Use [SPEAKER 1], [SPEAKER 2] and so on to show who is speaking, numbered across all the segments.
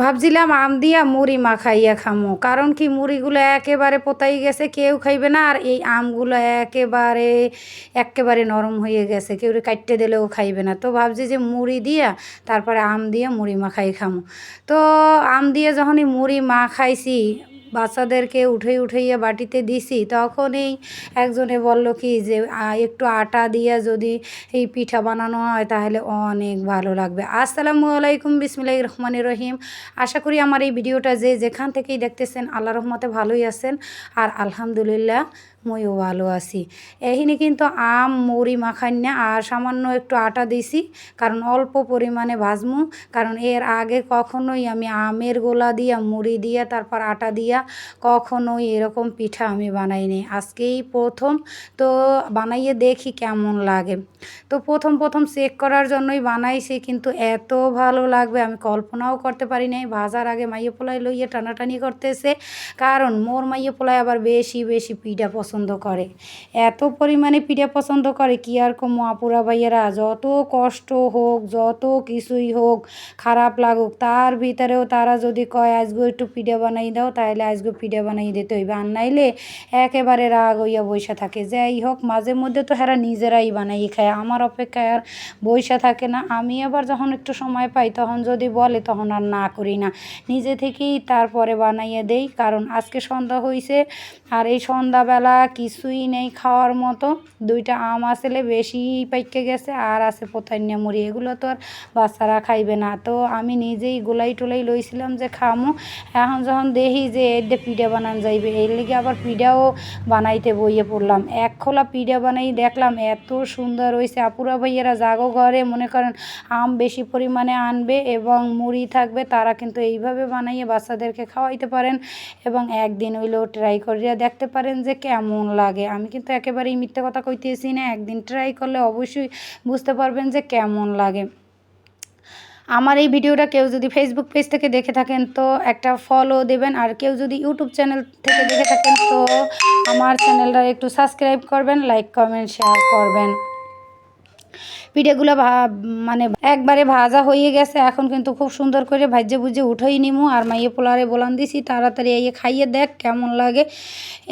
[SPEAKER 1] ভাবছিলাম আম দিয়া মুড়ি মাখাইয়া খামো। কারণ কি মুড়িগুলো একেবারে পোতাই গেছে, কেউ খাইবে না, আর এই আমগুলো একেবারে একেবারে নরম হয়ে গেছে, কেউ কাটতে দিলেও খাইবে না। তো ভাবছি যে মুড়ি দিয়া তারপরে আম দিয়ে মুড়ি মাখাই খামো। তো আম দিয়ে যখনই মুড়ি মাখাইছি বাচ্চাদেরকে উঠে উঠাইয়া বাটিতে দিছি, তখনই একজনে বলল কি যে একটু আটা দিয়ে যদি এই পিঠা বানানো হয় তাহলে অনেক ভালো লাগবে। আসসালামু আলাইকুম বিসমিল্লাহ রহমানির রহিম। আশা করি আমার এই ভিডিওটা যে যেখান থেকেই দেখতেছেন আল্লাহ রহমতে ভালোই আছেন। আর আলহামদুলিল্লাহ মইও ভালো আছি। এখানে কিন্তু আম, মুড়ি মাখান্না আর সামান্য একটু আটা দিছি, কারণ অল্প পরিমাণে ভাজমু, কারণ এর আগে কখনোই আমি আমের গোলা দিয়া, মুড়ি দিয়া, তারপর আটা দিয়া কখনোই এরকম পিঠা আমি বানাইনি। আজকেই প্রথম, তো বানাইয়ে দেখি কেমন লাগে। তো প্রথম প্রথম চেক করার জন্যই বানাইছি, কিন্তু এত ভালো লাগবে, আমি কল্পনাও করতে পারি নাই। ভাজার আগে মাইয়ে পোলাই লইয়ে টানাটানি করতেছে, কারণ মোর মাইয়ে পোলাই আবার বেশি বেশি পিঠা পছন্দ করে। এত পরিমাণে পিঠা পছন্দ করে, কি আর কমো আপুরা ভাইয়েরা। যত কষ্ট হোক, যত কিছুই হোক, খারাপ লাগুক, তার ভিতরেও তারা যদি কয় আজকে একটু পিঠা বানাই দাও তাহলে আজকে পিঠা বানাই দিতে হইবে। আর নাইলে একেবারে রাগ হইয়া বইসা থাকে। যাই হোক, মাঝে মধ্যে তো হেরা নিজেরাই বানাই খায়, আমার অপেক্ষায় আর বইসা থাকে না। আমি আবার যখন একটু সময় পাই, তখন যদি বলে, তখন আর না করি না। নিজে থেকেই তারপরে বানাইয়ে দেই, কারণ আজকে সন্ধ্যা হইছে, আর এই সন্ধ্যাবেলা কিছুই নেই খাওয়ার মতো। দুইটা আম আসলে বেশি পাইকে গেছে, আর আছে পোতাইনিয়া মুড়ি। এগুলো তো আর বাচ্চারা খাইবে না। তো আমি নিজেই গোলাই টোলাই লইছিলাম যে খামো। এখন যখন দেখি যে এডে পিঠা বানান যাইবে, এর লিগে আবার পিঠাও বানাইতে বইয়ে পড়লাম। এক খোলা পিঠা বানাই দেখলাম এত সুন্দর হয়েছে আপুরা ভাইয়েরা জাগো ঘরে মনে করেন আম বেশি পরিমাণে আনবে এবং মুড়ি থাকবে, তারা কিন্তু এইভাবে বানাইয়ে বাচ্চাদেরকে খাওয়াইতে পারেন এবং একদিন হইলেও ট্রাই করিয়া দেখতে পারেন যে কেমন লাগে? আমি কিন্তু একেবারেই মিথ্যা কথা কইতেছি না। একদিন ট্রাই করলে অবশ্যই বুঝতে পারবেন যে কেমন লাগে। আমার এই ভিডিওটা কেউ যদি ফেসবুক পেজ থেকে দেখে থাকেন, তো একটা ফলো দেবেন। আর কেউ যদি ইউটিউব চ্যানেল থেকে দেখে থাকেন, তো আমার চ্যানেলটা একটু সাবস্ক্রাইব করবেন লাইক কমেন্ট শেয়ার করবেন। পিঠেগুলো মানে একবারে ভাজা হয়ে গেছে। এখন কিন্তু খুব সুন্দর করে ভাজ্যে ভুজে উঠেই নিমু। আর মাইয়ে পোলারে বলান দিছি, তাড়াতাড়ি এই খাইয়ে দেখ কেমন লাগে।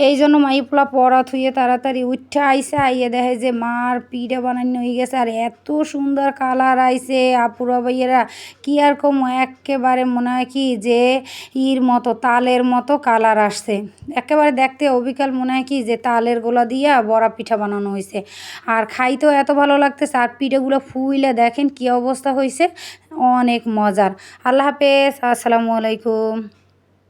[SPEAKER 1] এই জন্য মাইয়ে পোলা পড়া থুয়ে তাড়াতাড়ি উঠে আইসে, আইয়ে দেখে যে মার পিঠে বানানো হয়ে গেছে। আর এত সুন্দর কালার আইসে আপুরা ভাইয়েরা। কি আর কম, একেবারে মনে হয় কি যে ইর মতো, তালের মতো কালার আসছে। একেবারে দেখতে অবিকাল মনে হয় কি যে তালের গোলা দিয়া বড়া পিঠা বানানো হয়েছে আর খাইতেও এত ভালো লাগতেছে, আর পিঠেগুলো ফুইলে দেখেন কি অবস্থা হয়েছে অনেক মজার। আল্লাহ হাফেজ আসসালামু আলাইকুম।